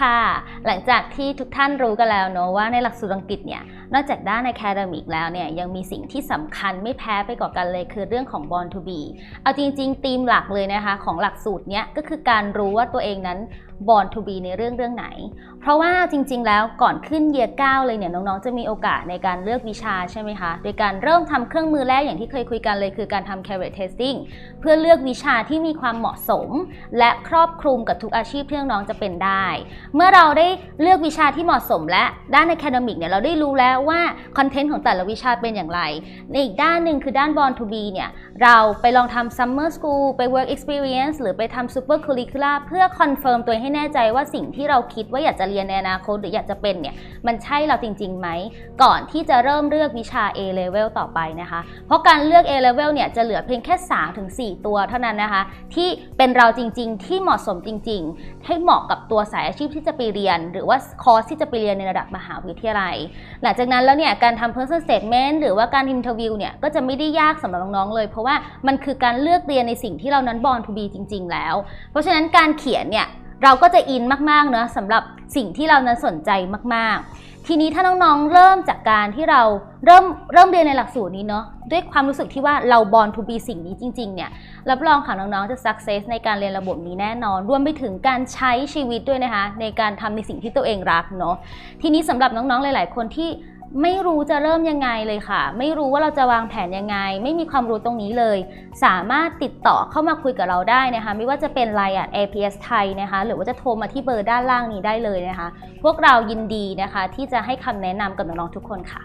ค่ะ หลังจากที่ทุกท่านรู้กันแล้วเนอะว่าในหลักสูตรอังกฤษเนี่ย นอกจากด้าน academic แล้วเนี่ย ยังมีสิ่งที่สำคัญไม่แพ้ไปกว่ากันเลยคือเรื่องของ born to be เอาจริงๆธีมหลักเลยนะคะ ของหลักสูตรเนี้ยก็คือการรู้ว่าตัวเองนั้น born to be ในเรื่องเรื่องไหน เพราะว่าจริง ๆ แล้วก่อนขึ้นเยียร์9เลยเนี่ยน้องๆ จะมีโอกาสในการเลือกวิชาใช่ไหมคะ โดยการเริ่มทำเครื่องมือแรกอย่างที่เคยคุยกันเลยคือการทำ career testing เพื่อเลือกวิชาที่มีความเหมาะสม และครอบคลุมกับทุกอาชีพที่น้องๆจะเป็นได้ เมื่อเราได้เลือกวิชาที่เหมาะสม และด้าน academic เนี่ยเราได้รู้แล้วว่าคอนเทนต์ของแต่ละวิชาเป็นอย่างไร ในอีกด้านหนึ่งคือด้าน born to be เนี่ยเราไปลองทำ summer school ไป work experience หรือไปทำ super curricula เพื่อคอนเฟิร์มตัวให้แน่ใจว่าสิ่งที่เราคิดว่าอยากจะเรียนในอนาคตหรืออยากจะเป็นเนี่ยมันใช่เราจริงๆไหม ก่อนที่จะเริ่มเลือกวิชา A level ต่อไปนะคะ เพราะการเลือก A level เนี่ยจะเหลือเพียงแค่ 3-4 ตัวเท่านั้นนะคะ ที่เป็นเราจริงๆ ที่เหมาะสมจริง ๆ ให้เหมาะกับตัวสายอาชีพที่จะไปเรียน หรือว่าคอร์สที่จะไปเรียนในระดับมหาวิทยาลัย หลังจากนั้นแล้วเนี่ยการทำ personal statement หรือว่าการ interview เนี่ยก็จะไม่ได้ยากสำหรับน้องๆเลย เพราะว่ามันคือการเลือกเรียนในสิ่งที่เรานั้น born to be จริง ๆ แล้ว เพราะฉะนั้นการเขียนเนี่ย เราก็จะอินมากๆเนอะสำหรับสิ่งที่เรานั้นสนใจมากๆ ทีนี้ถ้าน้องๆเริ่มจากการที่เราเริ่มเริ่มเรียนในหลักสูตรนี้เนาะด้วยความรู้สึกที่ว่าเรา born to be สิ่งนี้จริงๆเนี่ยรับรองค่ะน้องๆจะ success ในการเรียนระบบนี้แน่นอน รวมไปถึงการใช้ชีวิตด้วยนะคะ ในการทำในสิ่งที่ตัวเองรักเนาะทีนี้สำหรับน้องๆหลาย ๆ คนที่ ไม่รู้จะเริ่มยังไงเลยค่ะ ไม่รู้ว่าเราจะวางแผนยังไง ไม่มีความรู้ตรงนี้เลย สามารถติดต่อเข้ามาคุยกับเราได้นะคะ ไม่ว่าจะเป็น Line at APS ไทยนะคะ หรือว่าจะโทรมาที่เบอร์ด้านล่างนี้ได้เลยนะคะ พวกเรายินดีนะคะ ที่จะให้คำแนะนำกับน้องๆทุกคนค่ะ